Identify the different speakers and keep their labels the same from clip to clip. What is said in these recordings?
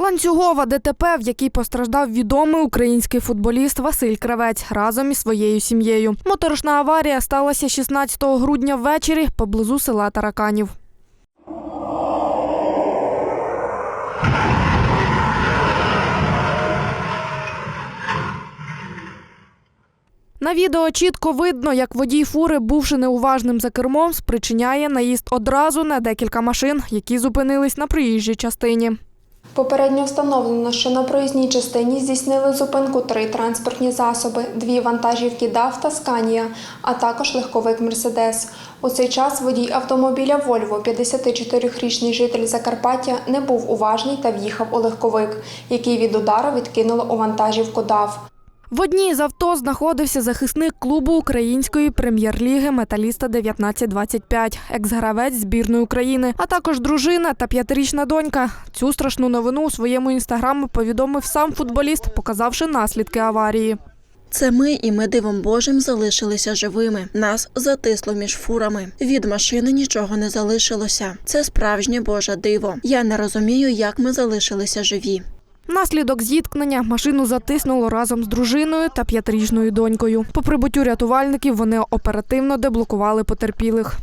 Speaker 1: Ланцюгова ДТП, в якій постраждав відомий український футболіст Василь Кравець разом із своєю сім'єю. Моторошна аварія сталася 16 грудня ввечері поблизу села Тараканів. На відео чітко видно, як водій фури, бувши неуважним за кермом, спричиняє наїзд одразу на декілька машин, які зупинились на проїжджій частині.
Speaker 2: Попередньо встановлено, що на проїзній частині здійснили зупинку три транспортні засоби, дві вантажівки «ДАВ» та Сканія, а також легковик Мерседес. У цей час водій автомобіля Вольво, 54-річний житель Закарпаття, не був уважний та в'їхав у легковик, який від удару відкинуло у вантажівку ДАФ.
Speaker 1: В одній з авто знаходився захисник клубу української прем'єр-ліги Металіста 1925, екс-гравець збірної України, а також дружина та п'ятирічна донька. Цю страшну новину у своєму інстаграмі повідомив сам футболіст, показавши наслідки аварії.
Speaker 3: Це ми і ми дивом Божим залишилися живими. Нас затисло між фурами. Від машини нічого не залишилося. Це справжнє Боже диво. Я не розумію, як ми залишилися живі.
Speaker 1: Внаслідок зіткнення машину затиснуло разом з дружиною та п'ятирічною донькою. По прибуттю рятувальників вони оперативно деблокували потерпілих.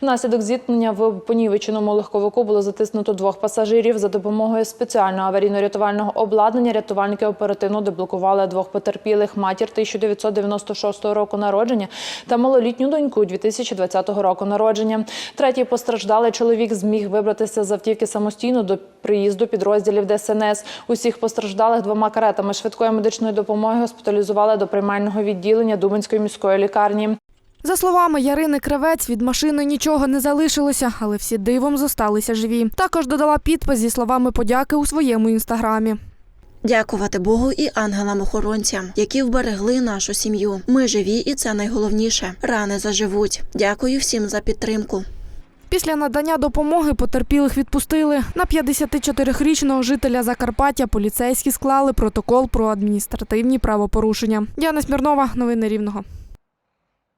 Speaker 4: Внаслідок зіткнення в понівеченому легковику було затиснуто двох пасажирів. За допомогою спеціального аварійно-рятувального обладнання рятувальники оперативно деблокували двох потерпілих матір 1996 року народження та малолітню доньку 2020 року народження. Третій постраждалий чоловік зміг вибратися з автівки самостійно до приїзду підрозділів ДСНС. Усіх постраждалих двома каретами швидкої медичної допомоги госпіталізували до приймального відділення Дубинської міської лікарні.
Speaker 1: За словами Ярини Кравець, від машини нічого не залишилося, але всі дивом зосталися живі. Також додала підпис зі словами подяки у своєму інстаграмі.
Speaker 3: Дякувати Богу і ангелам-охоронцям, які вберегли нашу сім'ю. Ми живі, і це найголовніше. Рани заживуть. Дякую всім за підтримку.
Speaker 1: Після надання допомоги потерпілих відпустили. На 54-річного жителя Закарпаття поліцейські склали протокол про адміністративні правопорушення. Діана Смірнова, новини Рівного.